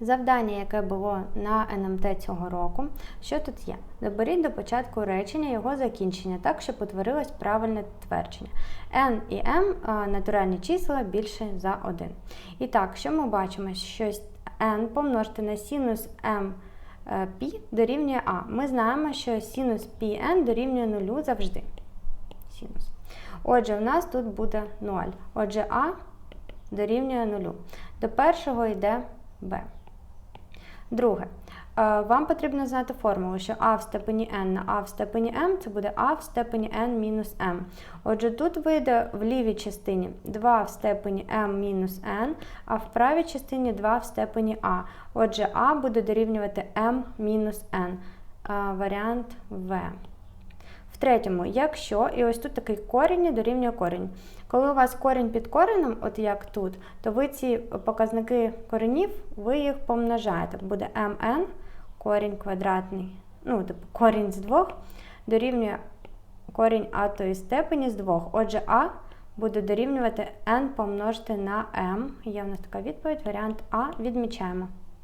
Завдання, яке було на НМТ цього року, що тут є? Доберіть до початку речення його закінчення, так, щоб утворилось правильне твердження. N і M натуральні числа більше за 1. І так, що ми бачимо? Що n помножити на синус m е, π дорівнює А. Ми знаємо, що синус πn дорівнює 0 завжди. Синус. Отже, у нас тут буде 0. Отже, А дорівнює 0. До першого йде b. Друге. Е, Вам потрібно знати формулу, що а в степені n на а в степені m це буде а в степені n мінус m. Отже, тут вийде в лівій частині 2 в степені m мінус n, а в правій частині 2 в степені а. Отже, а буде дорівнювати m мінус n. Е, Варіант В. Третьому, якщо, і ось тут такий корінь дорівнює корінь. Коли у вас корінь під коренем, от як тут, то ви ці показники коренів, ви їх помножаєте. Буде mn, корінь квадратний, ну, типу корінь з двох, дорівнює корінь а тої степені з двох. Отже, а буде дорівнювати n помножити на m. Є в нас така відповідь, варіант А відмічаємо.